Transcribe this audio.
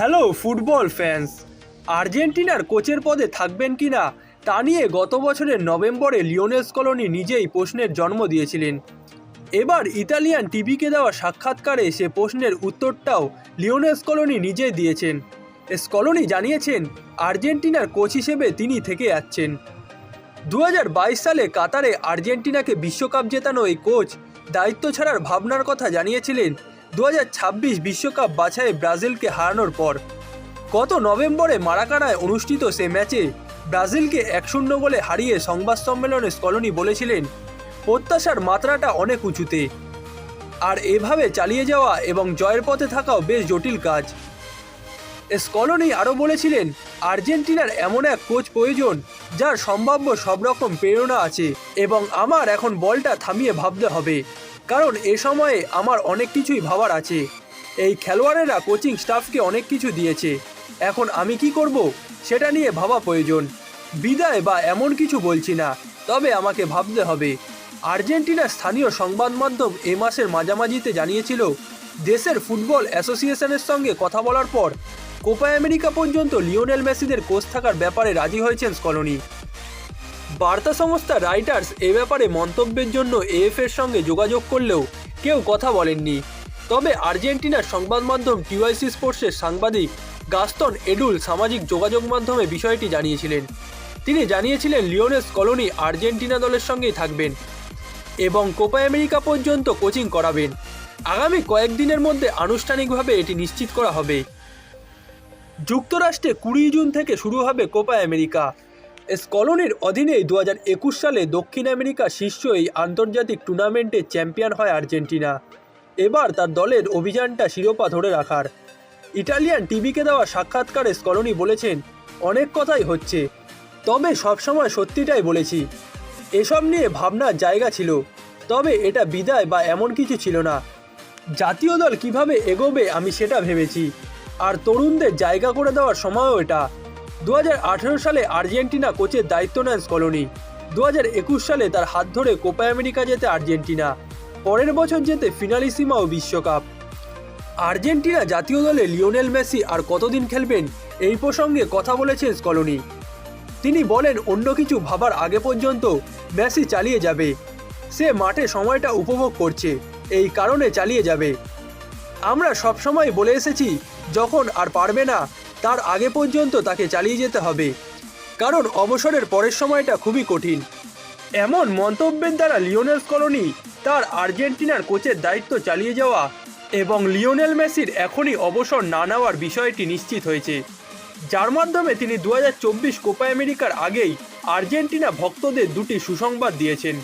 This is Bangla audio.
হ্যালো ফুটবল ফ্যান্স আর্জেন্টিনার কোচের পদে থাকবেন কিনা তা নিয়ে গত বছরের নভেম্বরে লিওনেল কলোনি নিজেই প্রশ্নের জন্ম দিয়েছিলেন। এবার ইতালিয়ান টিভিকে দেওয়া সাক্ষাৎকারে সে প্রশ্নের উত্তরটাও লিওনেল কলোনি নিজেই দিয়েছেন। স্কলোনি জানিয়েছেন, আর্জেন্টিনার কোচ হিসেবে তিনি থেকে যাচ্ছেন। দু হাজার বাইশ সালে কাতারে আর্জেন্টিনাকে বিশ্বকাপ জেতানো এই কোচ দায়িত্ব ছাড়ার ভাবনার কথা জানিয়েছিলেন দু বিশ্বকাপ বাছাই ব্রাজিলকে হারানোর পর গত নভেম্বরে মারাকানায় অনুষ্ঠিত সে ম্যাচে ব্রাজিলকে এক শূন্য গোলে হারিয়ে সংবাদ সম্মেলনে স্কলনি বলেছিলেন, প্রত্যাশার মাত্রাটা অনেক উঁচুতে। আর এভাবে চালিয়ে যাওয়া এবং জয়ের পথে থাকাও বেশ জটিল কাজ। স্কলনি আরও বলেছিলেন, আর্জেন্টিনার এমন এক কোচ প্রয়োজন, যার সম্ভাব্য সব রকম প্রেরণা আছে এবং আমার এখন বলটা থামিয়ে ভাবতে হবে। কারণ এ সময়ে আমার অনেক কিছুই ভাবার আছে। এই খেলোয়াড়েরা কোচিং স্টাফকে অনেক কিছু দিয়েছে। এখন আমি কি করব? সেটা নিয়ে ভাবা প্রয়োজন। বিদায় বা এমন কিছু বলছি না, তবে আমাকে ভাবতে হবে। আর্জেন্টিনার স্থানীয় সংবাদ মাধ্যম এ মাসের মাঝামাঝিতে জানিয়েছিল, দেশের ফুটবল অ্যাসোসিয়েশনের সঙ্গে কথা বলার পর কোপা আমেরিকা পর্যন্ত লিওনেল মেসিদের কোচ থাকার ব্যাপারে রাজি হয়েছেন স্কলনি। বার্তা সংস্থা রাইটার্স এ ব্যাপারে মন্তব্যের জন্য এএফ এর সঙ্গে যোগাযোগ করলেও কেউ কথা বলেননি। তবে আর্জেন্টিনার সংবাদ মাধ্যম টিওয়াইসি স্পোর্টসের সাংবাদিক গাস্তন এডুল সামাজিক যোগাযোগ মাধ্যমে বিষয়টি জানিয়েছিলেন। তিনি জানিয়েছিলেন লিওনেস কলোনি আর্জেন্টিনা দলের সঙ্গেই থাকবেন এবং কোপা আমেরিকা পর্যন্ত কোচিং করাবেন। আগামী কয়েকদিনের মধ্যে আনুষ্ঠানিকভাবে এটি নিশ্চিত করা হবে। যুক্তরাষ্ট্রে কুড়ি জুন থেকে শুরু হবে কোপা আমেরিকা। স্কলনির অধীনে দু একুশ সালে দক্ষিণ আমেরিকা শীর্ষ এই আন্তর্জাতিক টুর্নামেন্টে চ্যাম্পিয়ন হয় আর্জেন্টিনা। এবার তার দলের অভিযানটা শিরোপা ধরে রাখার। ইটালিয়ান টিভিকে দেওয়া সাক্ষাৎকারে স্কলনি বলেছেন, অনেক কথাই হচ্ছে। তবে সবসময় সত্যিটাই বলেছি। এসব নিয়ে ভাবনার জায়গা ছিল। তবে এটা বিদায় বা এমন কিছু ছিল না। জাতীয় দল কীভাবে এগোবে আমি সেটা ভেবেছি। আর তরুণদের জায়গা করে দেওয়ার সময়ও এটা। দু হাজার আঠেরো সালে আর্জেন্টিনা কোচের দায়িত্ব নেন স্কলনি। দু সালে তার হাত ধরে কোপা আমেরিকা যেতে আর্জেন্টিনা। পরের বছর যেতে ফিনালিসিমা ও বিশ্বকাপ। আর্জেন্টিনা জাতীয় দলে লিওনেল মেসি আর কতদিন খেলবেন এই প্রসঙ্গে কথা বলেছেন স্কলনি। তিনি বলেন, অন্য কিছু ভাবার আগে পর্যন্ত মেসি চালিয়ে যাবে। সে মাঠে সময়টা উপভোগ করছে, এই কারণে চালিয়ে যাবে। আমরা সবসময় বলে এসেছি, যখন আর পারবে না তার আগে পর্যন্ত তাকে চালিয়ে যেতে হবে। কারণ অবসরের পরের সময়টা খুবই কঠিন। এমন মন্তব্যের দ্বারা লিওনেল কলোনি তার আর্জেন্টিনার কোচের দায়িত্ব চালিয়ে যাওয়া এবং লিওনেল মেসির এখনই অবসর না নেওয়ার বিষয়টি নিশ্চিত হয়েছে। যার মাধ্যমে তিনি দু কোপা আমেরিকার আগেই আর্জেন্টিনা ভক্তদের দুটি সুসংবাদ দিয়েছেন।